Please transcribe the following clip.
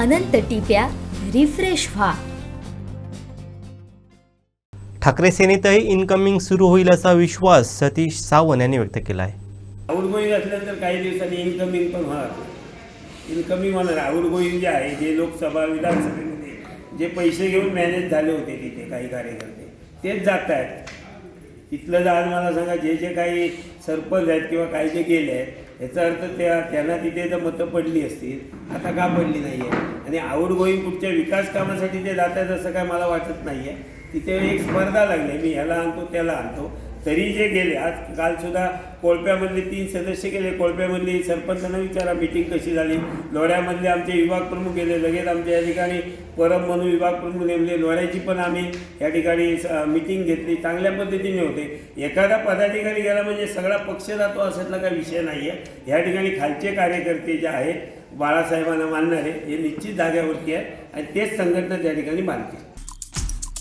अनंत टिप्या refresh व्हा. Thackeray सेनेतही incoming सुरू होईल असा विश्वास सतीश सावंत यांनी व्यक्त केला आहे आउटगोईंग असल्यानंतर काही दिवसांनी इनकमिंग पण होणार. इनकमिंग होणार. आउटगोईंग जे आहे जे लोकसभा विधानसभेमध्ये जे पैसे घेऊन मॅनेज झाले होते तिथे काही कार्यकर्ते तेच जात आहेत. तिथलं जर आज मला सांगा जे जे काही सरपंच आहेत किंवा काही जे गेले आहेत याचा अर्थ त्या त्यांना तिथे जर मतं पडली असतील आता का पडली नाही आहे आणि आउट गोईंग कुठच्या विकास कामासाठी ते जात आहेत असं काय मला वाटत नाही आहे तिथे एक स्पर्धा लागली मी ह्याला आणतो त्याला आणतो. तरी जे गेले आज कालसुद्धा कोळप्यामधले तीन सदस्य गेले कोळप्यामधले सरपंचांना विचारा मिटिंग कशी झाली? लोढ्यामधले आमचे विभाग प्रमुख गेले लगेच आमच्या या ठिकाणी परम म्हणून विभाग प्रमुख नेमले लोढ्याची पण आम्ही या ठिकाणी मिटिंग घेतली चांगल्या पद्धतीने होते. एखादा पदाधिकारी गेला म्हणजे सगळा पक्ष जातो असातला काही विषय नाही आहे या ठिकाणी खालचे कार्यकर्ते जे आहेत बाळासाहेबांना मानणारे हे निश्चित जाग्यावरती आहे आणि तेच संघटना त्या ठिकाणी मानते